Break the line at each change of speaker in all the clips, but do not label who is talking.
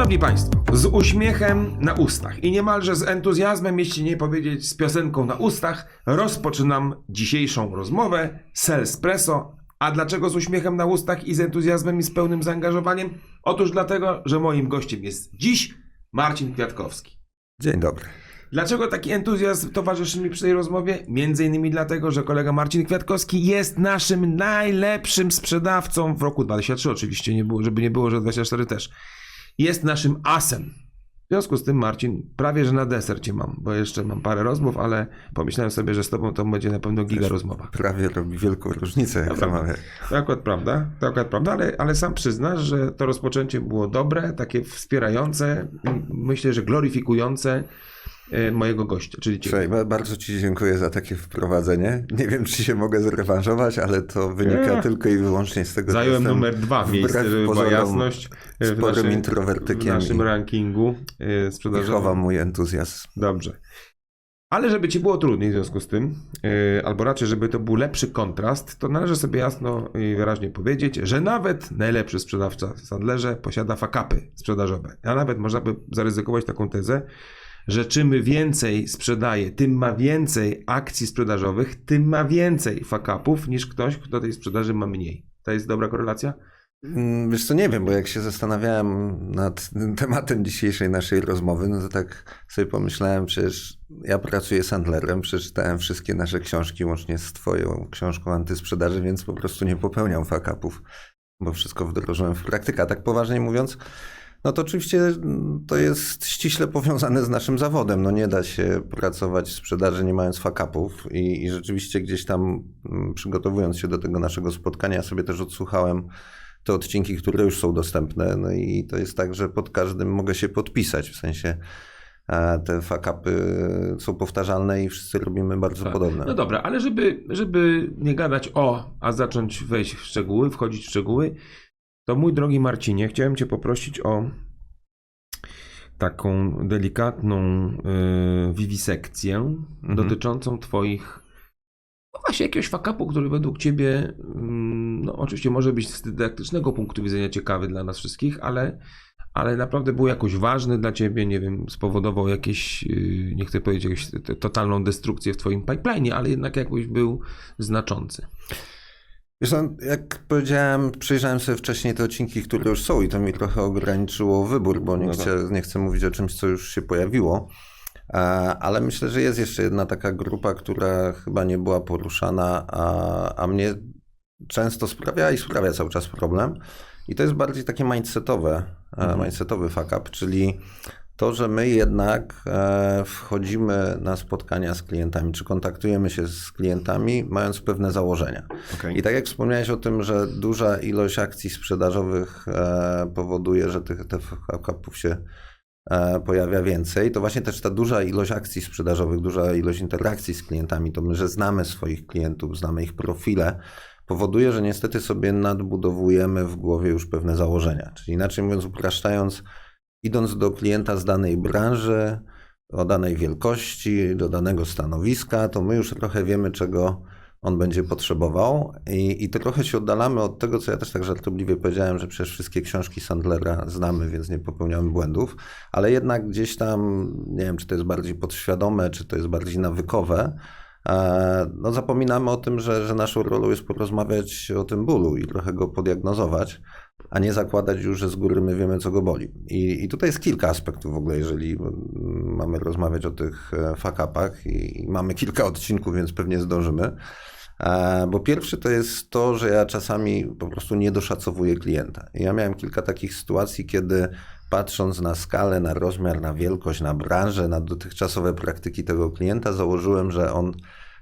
Szanowni Państwo, z uśmiechem na ustach i niemalże z entuzjazmem, jeśli nie powiedzieć z piosenką na ustach, rozpoczynam dzisiejszą rozmowę Selspresso. A dlaczego z uśmiechem na ustach i z entuzjazmem i z pełnym zaangażowaniem? Otóż dlatego, że moim gościem jest dziś Marcin Kwiatkowski.
Dzień dobry.
Dlaczego taki entuzjazm towarzyszy mi przy tej rozmowie? Między innymi dlatego, że kolega Marcin Kwiatkowski jest naszym najlepszym sprzedawcą w roku 2023 oczywiście, nie było, żeby nie było, że 24 też. Jest naszym asem. W związku z tym, Marcin, prawie że na deser cię mam, bo jeszcze mam parę rozmów, ale pomyślałem sobie, że z tobą to będzie na pewno giga rozmowa.
Prawie robi wielką różnicę, jak to mamy.
To akurat prawda, to akurat prawda, ale, ale sam przyznasz, że to rozpoczęcie było dobre, takie wspierające, myślę, że gloryfikujące mojego gościa, czyli ciebie.
Słuchaj, ba- bardzo Ci dziękuję za takie wprowadzenie. Nie wiem, czy się mogę zrewanżować, ale to wynika
Nie.
tylko i wyłącznie z tego,
Zająłem
że
numer dwa miejsce, żeby była jasność e, w
sporym
naszym, w
introwertykiem
naszym
i,
rankingu e,
i
sprzedażowym.
chowam mój entuzjazm.
Dobrze. Ale żeby ci było trudniej w związku z tym, albo raczej, żeby to był lepszy kontrast, to należy sobie jasno i wyraźnie powiedzieć, że nawet najlepszy sprzedawca w Sandlerze posiada fakapy sprzedażowe. A nawet można by zaryzykować taką tezę, że czym więcej sprzedaje, tym ma więcej akcji sprzedażowych, tym ma więcej fakapów niż ktoś, kto tej sprzedaży ma mniej. To jest dobra korelacja?
Mm, Wiesz co, nie wiem, bo jak się zastanawiałem nad tematem dzisiejszej naszej rozmowy, no to tak sobie pomyślałem, przecież ja pracuję z handlerem, przeczytałem wszystkie nasze książki łącznie z twoją książką antysprzedaży, więc po prostu nie popełniam fakapów, bo wszystko wdrożyłem w praktykę. A tak poważnie mówiąc, no to oczywiście mm, to jest ściśle powiązane z naszym zawodem. No nie da się pracować w sprzedaży nie mając fakapów i, i rzeczywiście gdzieś tam mm, przygotowując się do tego naszego spotkania sobie też odsłuchałem te odcinki, które już są dostępne. No i to jest tak, że pod każdym mogę się podpisać. W sensie e, te fakapy są powtarzalne i wszyscy robimy bardzo
Tak.
podobne.
No dobra, ale żeby, żeby nie gadać o, a zacząć wejść w szczegóły, wchodzić w szczegóły, to mój drogi Marcinie, chciałem Cię poprosić o taką delikatną y, wiwisekcję
Mhm.
dotyczącą Twoich no właśnie jakiegoś fakapu, który według Ciebie, mm, no oczywiście może być z dydaktycznego punktu widzenia ciekawy dla nas wszystkich, ale, ale naprawdę był jakoś ważny dla Ciebie, nie wiem, spowodował jakieś, yy, nie chcę powiedzieć jakąś totalną destrukcję w Twoim pipeline, ale jednak jakoś był znaczący.
Wiesz, co, jak powiedziałem, przejrzałem sobie wcześniej te odcinki, które już są i to mi trochę ograniczyło wybór, bo nie,
No
chcę, nie chcę mówić o czymś, co już się pojawiło. E, Ale myślę, że jest jeszcze jedna taka grupa, która chyba nie była poruszana, a, a mnie często sprawia i sprawia cały czas problem. I to jest bardziej takie mindsetowe, mhm. mindsetowy fuck up, czyli to, że my jednak e, wchodzimy na spotkania z klientami, czy kontaktujemy się z klientami, mając pewne założenia. I tak jak wspomniałeś o tym, że duża ilość akcji sprzedażowych e, powoduje, że tych, fuck-upów się e, pojawia więcej, to właśnie też ta duża ilość akcji sprzedażowych, duża ilość interakcji z klientami, to my, że znamy swoich klientów, znamy ich profile, powoduje, że niestety sobie nadbudowujemy w głowie już pewne założenia. Czyli inaczej mówiąc, upraszczając, idąc do klienta z danej branży, o danej wielkości, do danego stanowiska, to my już trochę wiemy, czego on będzie potrzebował. I, i trochę się oddalamy od tego, co ja też tak żartobliwie powiedziałem, że przecież wszystkie książki Sandlera znamy, więc nie popełniamy błędów, ale jednak gdzieś tam, nie wiem, czy to jest bardziej podświadome, czy to jest bardziej nawykowe, e, no zapominamy o tym, że, że naszą rolą jest porozmawiać o tym bólu i trochę go podiagnozować, a nie zakładać już, że z góry my wiemy, co go boli. I, i tutaj jest kilka aspektów w ogóle, jeżeli mamy rozmawiać o tych e, fuck-upach i, i mamy kilka odcinków, więc pewnie zdążymy. E, Bo pierwszy to jest to, że ja czasami po prostu nie doszacowuję klienta. Ja miałem kilka takich sytuacji, kiedy patrząc na skalę, na rozmiar, na wielkość, na branżę, na dotychczasowe praktyki tego klienta, założyłem, że on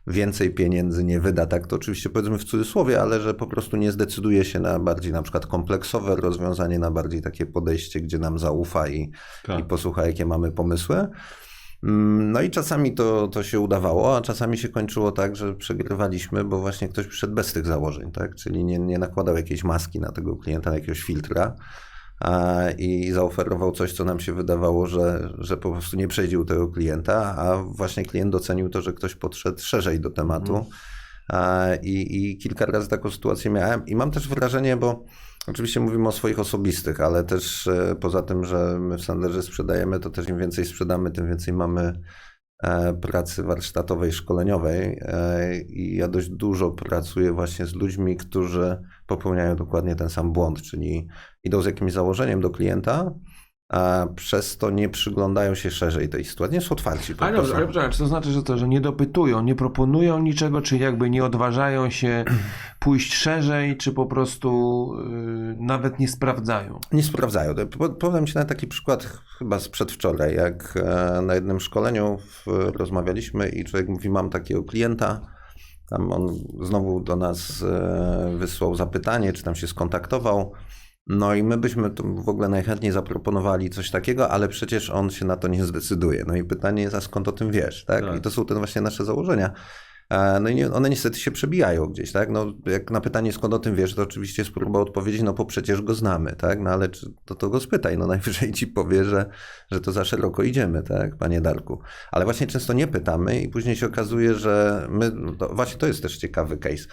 więcej pieniędzy nie wyda. Tak to oczywiście powiedzmy w cudzysłowie, ale że po prostu nie zdecyduje się na bardziej na przykład kompleksowe rozwiązanie, na bardziej takie podejście, gdzie nam zaufa i,
Tak.
i posłucha, jakie mamy pomysły. Mm, No i czasami to, to się udawało, a czasami się kończyło tak, że przegrywaliśmy, bo właśnie ktoś przyszedł bez tych założeń, tak? Czyli nie, nie nakładał jakiejś maski na tego klienta, na jakiegoś filtra i zaoferował coś, co nam się wydawało, że, że po prostu nie przejdzie u tego klienta, a właśnie klient docenił to, że ktoś podszedł szerzej do tematu. A, I, I kilka razy taką sytuację miałem. I mam też wrażenie, bo Oczywiście mówimy o swoich osobistych, ale też e, poza tym, że my w Sandlerze sprzedajemy, to też im więcej sprzedamy, tym więcej mamy pracy warsztatowej, szkoleniowej. E, I ja dość dużo pracuję właśnie z ludźmi, którzy popełniają dokładnie ten sam błąd, czyli idą z jakimś założeniem do klienta, a przez to nie przyglądają się szerzej tej sytuacji. Nie są otwarci.
Ale dobrze, ale czy to znaczy, że to, że nie dopytują, nie proponują niczego, czy jakby nie odważają się pójść szerzej, czy po prostu yy, nawet nie sprawdzają?
Nie sprawdzają. Po- Powiem Ci na taki przykład chyba z przedwczoraj, jak e, na jednym szkoleniu w, rozmawialiśmy i człowiek mówi, mam takiego klienta, tam on znowu do nas e, wysłał zapytanie, czy tam się skontaktował, no i my byśmy w ogóle najchętniej zaproponowali coś takiego, ale przecież on się na to nie zdecyduje. No i pytanie jest, a skąd o tym wiesz, tak?
Tak.
I to są te właśnie nasze założenia. E, No i one niestety się przebijają gdzieś, tak? No, jak na pytanie, skąd o tym wiesz, to oczywiście próba odpowiedzieć, no bo przecież go znamy, tak? No ale czy, to, to go spytaj, no najwyżej ci powie, że, że to za szeroko idziemy, tak, panie Darku? Ale właśnie często nie pytamy i później się okazuje, że my, to, właśnie to jest też ciekawy case,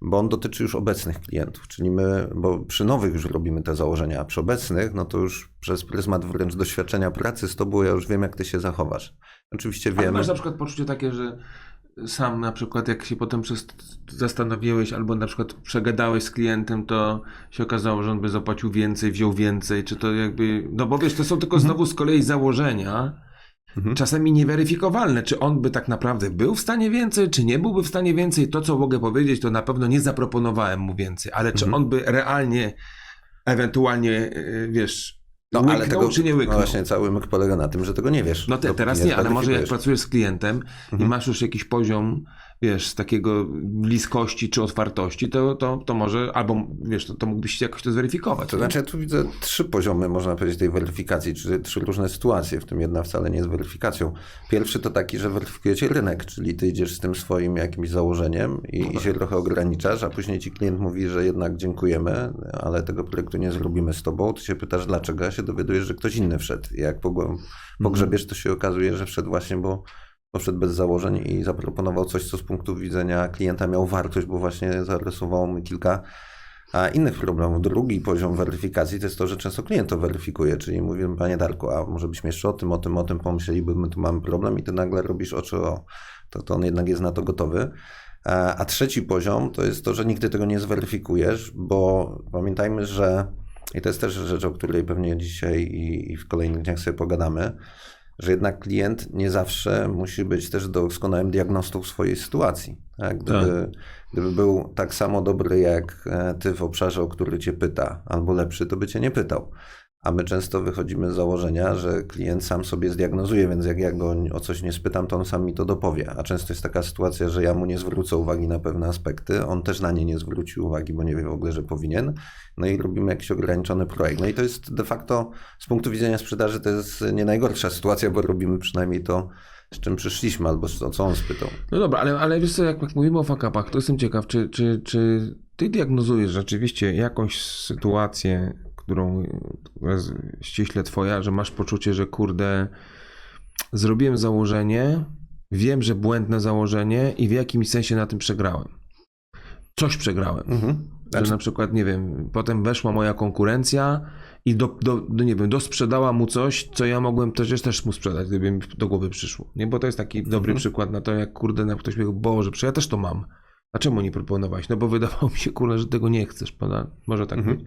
bo on dotyczy już obecnych klientów, czyli my, bo przy nowych już robimy te założenia, a przy obecnych, no to już przez pryzmat wręcz doświadczenia pracy z tobą ja już wiem, jak ty się zachowasz. Oczywiście wiemy.
masz na przykład poczucie takie, że sam na przykład jak się potem przez, zastanowiłeś albo na przykład przegadałeś z klientem, to się okazało, że on by zapłacił więcej, wziął więcej, czy to jakby, no bo wiesz, to są tylko znowu z kolei założenia,
Mhm.
czasami nieweryfikowalne, czy on by tak naprawdę był w stanie więcej, czy nie byłby w stanie więcej. To, co mogę powiedzieć, to na pewno nie zaproponowałem mu więcej, ale czy
Mhm.
on by realnie, ewentualnie, yy, wiesz,
No,
łyknął,
ale tego,
czy nie
no
łyknął.
właśnie cały myk polega na tym, że tego nie wiesz.
No te, teraz nie, ale może jak pracujesz z klientem i
Mhm.
masz już jakiś poziom, wiesz, takiego bliskości czy otwartości, to, to, to może, albo wiesz, to, to mógłbyś jakoś to zweryfikować.
To
nie?
znaczy, ja tu widzę trzy poziomy, można powiedzieć, tej weryfikacji, czy trzy różne sytuacje, w tym jedna wcale nie jest weryfikacją. Pierwszy to taki, że weryfikujecie rynek, czyli ty idziesz z tym swoim jakimś założeniem i, i się trochę ograniczasz, a później ci klient mówi, że jednak dziękujemy, ale tego projektu nie zrobimy z tobą. Ty się pytasz dlaczego, a się dowiadujesz, że ktoś inny wszedł. Jak pogrzebiesz, to się okazuje, że wszedł właśnie, bo poszedł bez założeń i zaproponował coś, co z punktu widzenia klienta miał wartość, bo właśnie zarysowało mi kilka innych problemów. Drugi poziom weryfikacji to jest to, że często klient to weryfikuje, czyli mówimy, panie Darku, a może byśmy jeszcze o tym, o tym, o tym pomyśleli, my tu mamy problem i ty nagle robisz oczy o, to, to on jednak jest na to gotowy. A trzeci poziom to jest to, że nigdy tego nie zweryfikujesz, bo pamiętajmy, że i to jest też rzecz, o której pewnie dzisiaj i, i w kolejnych dniach sobie pogadamy, że jednak klient nie zawsze musi być też doskonałym diagnostą swojej sytuacji. Tak? Gdyby, gdyby był tak samo dobry jak e, ty w obszarze, o który cię pyta, albo lepszy, to by cię nie pytał. A my często wychodzimy z założenia, że klient sam sobie zdiagnozuje, więc jak ja go o coś nie spytam, to on sam mi to dopowie. A często jest taka sytuacja, że ja mu nie zwrócę uwagi na pewne aspekty, on też na nie nie zwróci uwagi, bo nie wie w ogóle, że powinien. No i robimy jakiś ograniczony projekt. No i to jest de facto z punktu widzenia sprzedaży to jest nie najgorsza sytuacja, bo robimy przynajmniej to, z czym przyszliśmy, albo o co on spytał.
No dobra, ale, ale wiesz co, jak, jak mówimy o fakapach, to jestem ciekaw, czy, czy, czy ty diagnozujesz rzeczywiście jakąś sytuację, którą jest ściśle twoja, że masz poczucie, że kurde, zrobiłem założenie, wiem, że błędne założenie i w jakimś sensie na tym przegrałem. Coś przegrałem.
Mhm.
Że na przykład, nie wiem, potem weszła moja konkurencja i do, do, do, nie wiem, dosprzedała mu coś, co ja mogłem przecież też mu sprzedać, gdyby mi do głowy przyszło. Nie, bo to jest taki dobry
Mhm.
przykład na to, jak kurde, na ktoś mówi, Boże, przecież ja też to mam. A czemu nie proponowałeś? No bo wydawało mi się, kurde, że tego nie chcesz, prawda? Może tak
Mhm.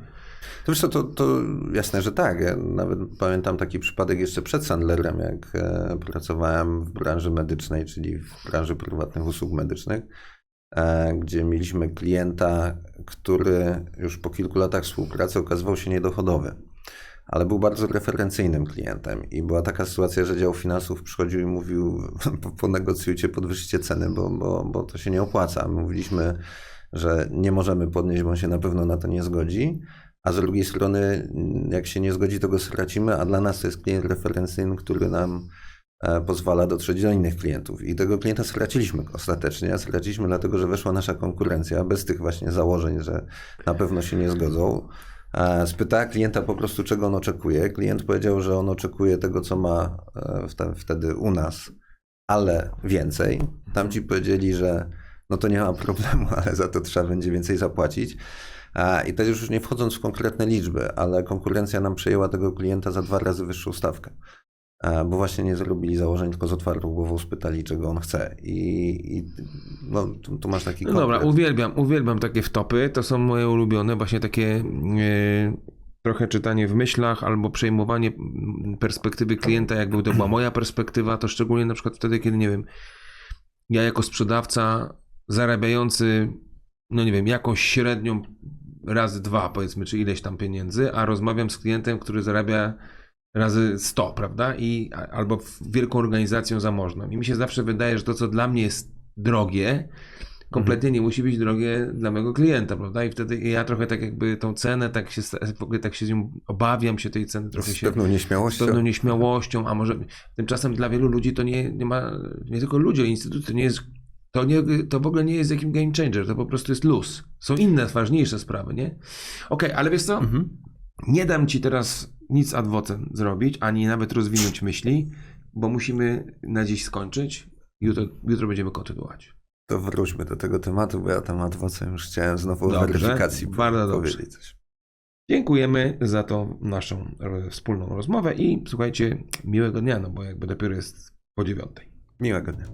To wiesz co, to, to jasne, że tak. Ja nawet pamiętam taki przypadek jeszcze przed Sandlerem, jak e, pracowałem w branży medycznej, czyli w branży prywatnych usług medycznych, e, gdzie mieliśmy klienta, który już po kilku latach współpracy okazywał się niedochodowy. Ale był bardzo referencyjnym klientem i była taka sytuacja, że dział finansów przychodził i mówił, "Po- ponegocjujcie, podwyższcie ceny, bo, bo, bo to się nie opłaca. Mówiliśmy, że nie możemy podnieść, bo on się na pewno na to nie zgodzi. A z drugiej strony, jak się nie zgodzi, to go stracimy, a dla nas to jest klient referencyjny, który nam e, pozwala dotrzeć do innych klientów. I tego klienta straciliśmy ostatecznie. Straciliśmy dlatego, że weszła nasza konkurencja bez tych właśnie założeń, że na pewno się nie zgodzą. Spytała klienta po prostu, czego on oczekuje. Klient powiedział, że on oczekuje tego, co ma e, wte- wtedy u nas, ale więcej. Tamci powiedzieli, że no to nie ma problemu, ale za to trzeba będzie więcej zapłacić. I to już nie wchodząc w konkretne liczby, ale konkurencja nam przejęła tego klienta za dwa razy wyższą stawkę. A, Bo właśnie nie zrobili założeń, tylko z otwartą głową spytali, czego on chce. I, i no, tu, tu masz taki
No dobra, uwielbiam, uwielbiam takie wtopy. To są moje ulubione, właśnie takie e, trochę czytanie w myślach albo przejmowanie mm, perspektywy klienta, jakby to była moja perspektywa, to szczególnie na przykład wtedy, kiedy nie wiem, ja jako sprzedawca zarabiający, no nie wiem, jakąś średnią razy dwa, powiedzmy, czy ileś tam pieniędzy, a rozmawiam z klientem, który zarabia razy 100, prawda? I, albo wielką organizacją zamożną. I mi się zawsze wydaje, że to, co dla mnie jest drogie, kompletnie nie musi być drogie dla mojego klienta, prawda? I wtedy ja trochę tak jakby tą cenę, tak się, w ogóle tak się z nią obawiam się tej ceny, trochę
Z
się
pewną
z
nieśmiałością.
pewną nieśmiałością, a może tymczasem dla wielu ludzi to nie, nie ma, nie tylko ludzi, ale instytuty, to nie jest, to, nie, to w ogóle nie jest jakim game changer, to po prostu jest luz. Są inne, ważniejsze sprawy, nie? Okej, ale wiesz co?
Mhm.
Nie dam ci teraz nic ad vocem zrobić, ani nawet rozwinąć myśli, bo musimy na dziś skończyć. Jutro, jutro będziemy kontynuować.
To wróćmy do tego tematu, bo ja temat wocem już chciałem znowu o
Dobrze,
weryfikacji
bardzo dobrze.
powiedzieć coś.
Dziękujemy za tą naszą wspólną rozmowę i słuchajcie, miłego dnia, no bo jakby dopiero jest po dziewiątej.
Miłego dnia.